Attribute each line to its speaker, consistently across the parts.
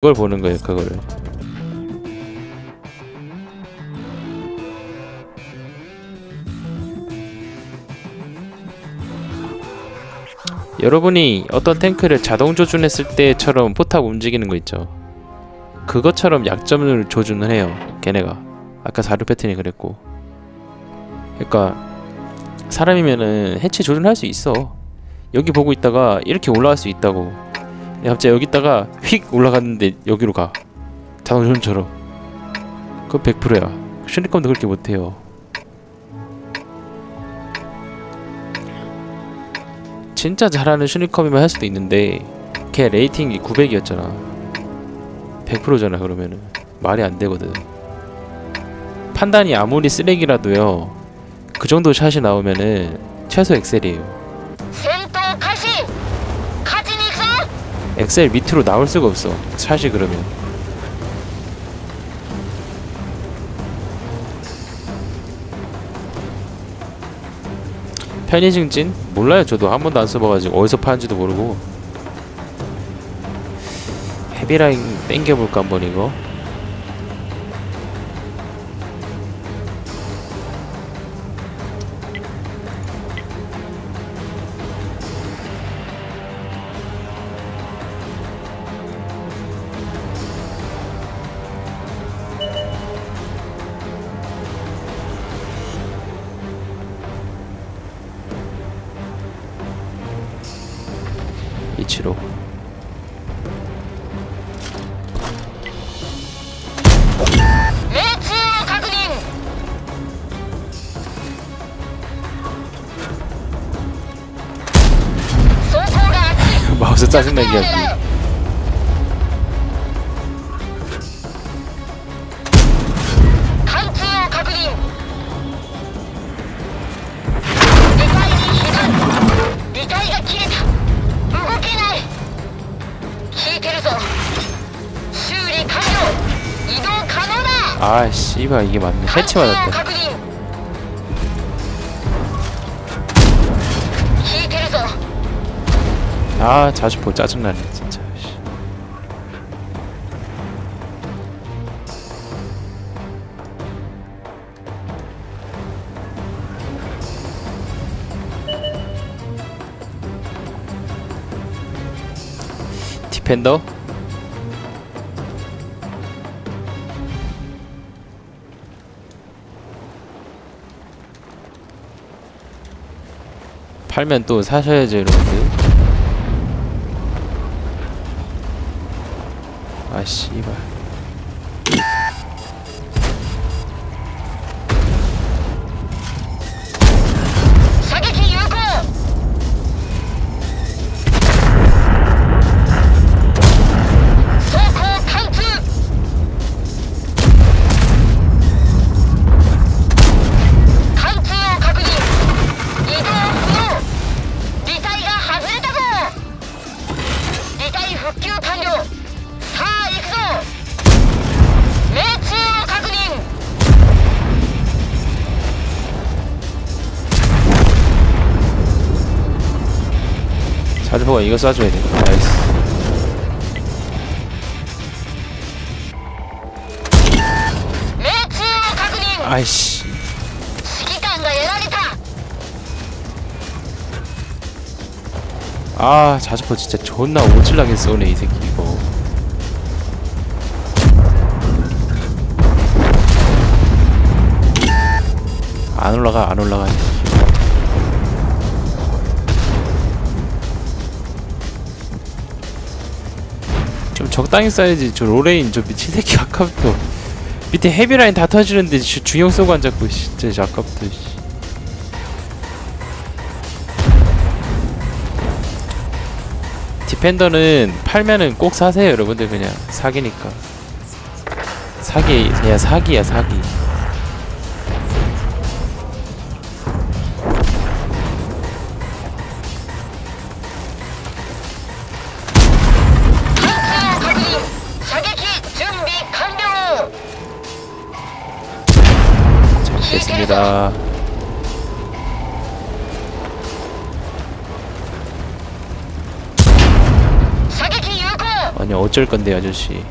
Speaker 1: 그걸 보는 거예요 그거를. 여러분이 어떤 탱크를 자동 조준했을 때처럼 포탑 움직이는 거 있죠? 그것처럼 약점을 조준을 해요 걔네가. 아까 사료 패턴이 그랬고. 그러니까 사람이면은 해치 조준할 수 있어. 여기 보고 있다가 이렇게 올라갈 수 있다고 근데 갑자기 여기 있다가 휙 올라갔는데 여기로 가. 자동 조준처럼. 그거 100%야. 슈니컴도 그렇게 못해요. 진짜 잘하는 슈니컴이면 할 수도 있는데 걔 레이팅이 900이었잖아. 100%잖아 그러면은. 말이 안 되거든. 판단이 아무리 쓰레기라도요 그 정도 샷이 나오면은 최소 엑셀이에요 엑셀 밑으로 나올 수가 없어. 샷이 그러면. 편의 증진? 몰라요. 저도 한 번도 안 써봐가지고 어디서 파는지도 모르고. 헤비라인 땡겨볼까 한번 이거 위치로. 마우스 짜증나게 하기 아 씨발 이게 맞네. 해치 맞았다. 아 자주포 짜증나네 진짜. 디펜더? 팔면 또 사셔야죠 여러분들. 아 씨발 하드포가 이거 쏴줘야 돼. 나이스. 아이씨. 아 자주포 진짜 존나 오질나게 쏘네 이 새끼 이거. 안 올라가 안 올라가 적당히 써야지. 저 로레인 저 미친 새끼 아까부터. 밑에 헤비라인 다 터지는데 주- 중형 쏘고 앉았고 씨, 진짜 아까부터 씨. 디펜더는 팔면은 꼭 사세요 여러분들. 그냥 사기니까. 사기 그냥 사기야 사기 갑니다. 아니 어쩔 건데 아저씨.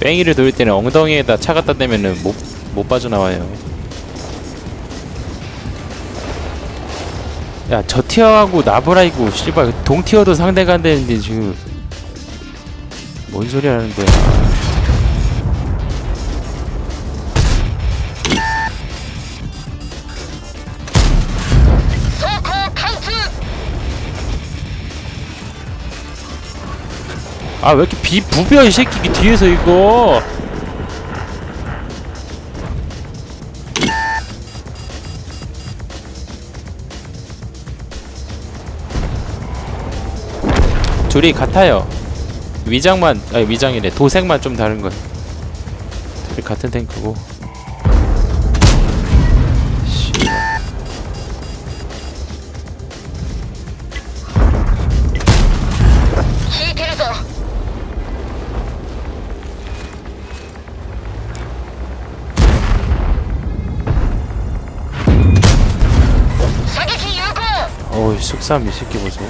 Speaker 1: 뺑이를 돌릴 때는 엉덩이에다 차 갖다 대면은 못, 못 빠져나와요. 야 저 티어하고 나브라이고 씨발 동티어도 상대가 안되는데 지금 뭔 소리
Speaker 2: 하는데.
Speaker 1: 아 왜 이렇게 비 부벼 이 새끼 뒤에서 이거? 둘이 같아요. 위장만 아 위장이래 도색만 좀 다른 건 둘이 같은 탱크고. 숙삼 이 새끼 보소.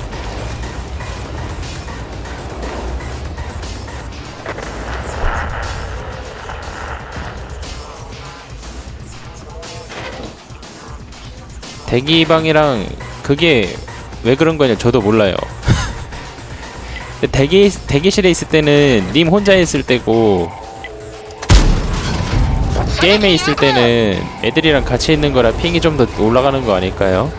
Speaker 1: 대기방이랑 그게 왜 그런 거냐 저도 몰라요 대기, 대기실에 있을 때는 님 혼자 있을 때고 게임에 있을 때는 애들이랑 같이 있는 거라 핑이 좀 더 올라가는 거 아닐까요?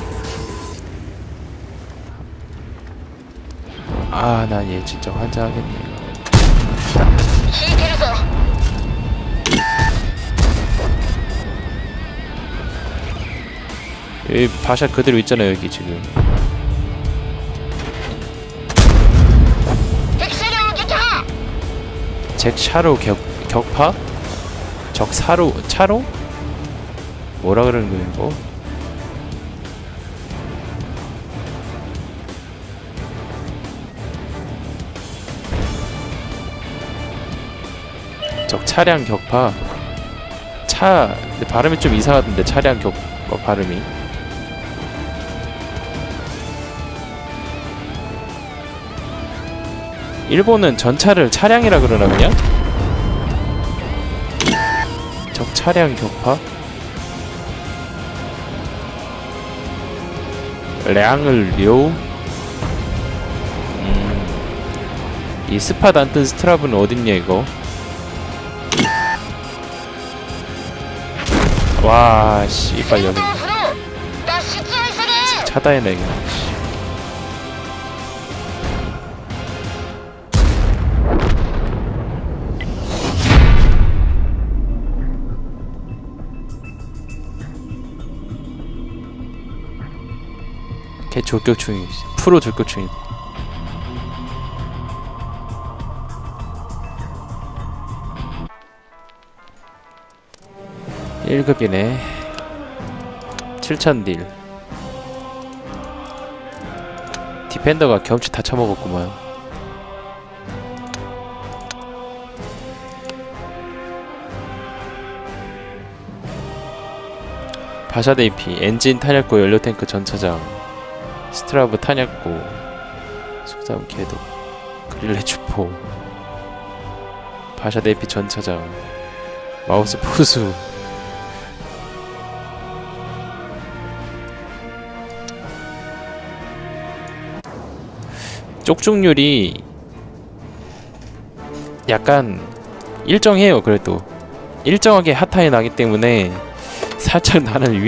Speaker 1: 아, 나 얘 진짜 환장하겠네. 여기 바샷 그대로 있잖아요 여기 지금 잭샤로 격, 격파? 적사로 차로? 뭐라 그러는 거야 이거? 적 차량 격파 차 발음이 좀 이상하던데 차량 격파 어, 발음이 일본은 전차를 차량이라 그러나 그냥? 적 차량 격파? 량을 료? 음. 이 스팟 안 뜬 스트라브는 어딨냐 이거 와씨
Speaker 2: 이빨
Speaker 1: 여기 차다해내겠네 졸격충이 프로 졸격충이 일급이네. 7000딜. 디펜더가 경치 다 처먹었구만. 바샤드 AP 엔진 탄약고 연료탱크 전차장 스트라브 탄약고 속담 궤도 그릴레 주포 바샤드 AP 전차장 마우스 포수. 쪽중률이 약간 일정해요 그래도. 일정하게 핫하게 나기 때문에 살짝 나는 위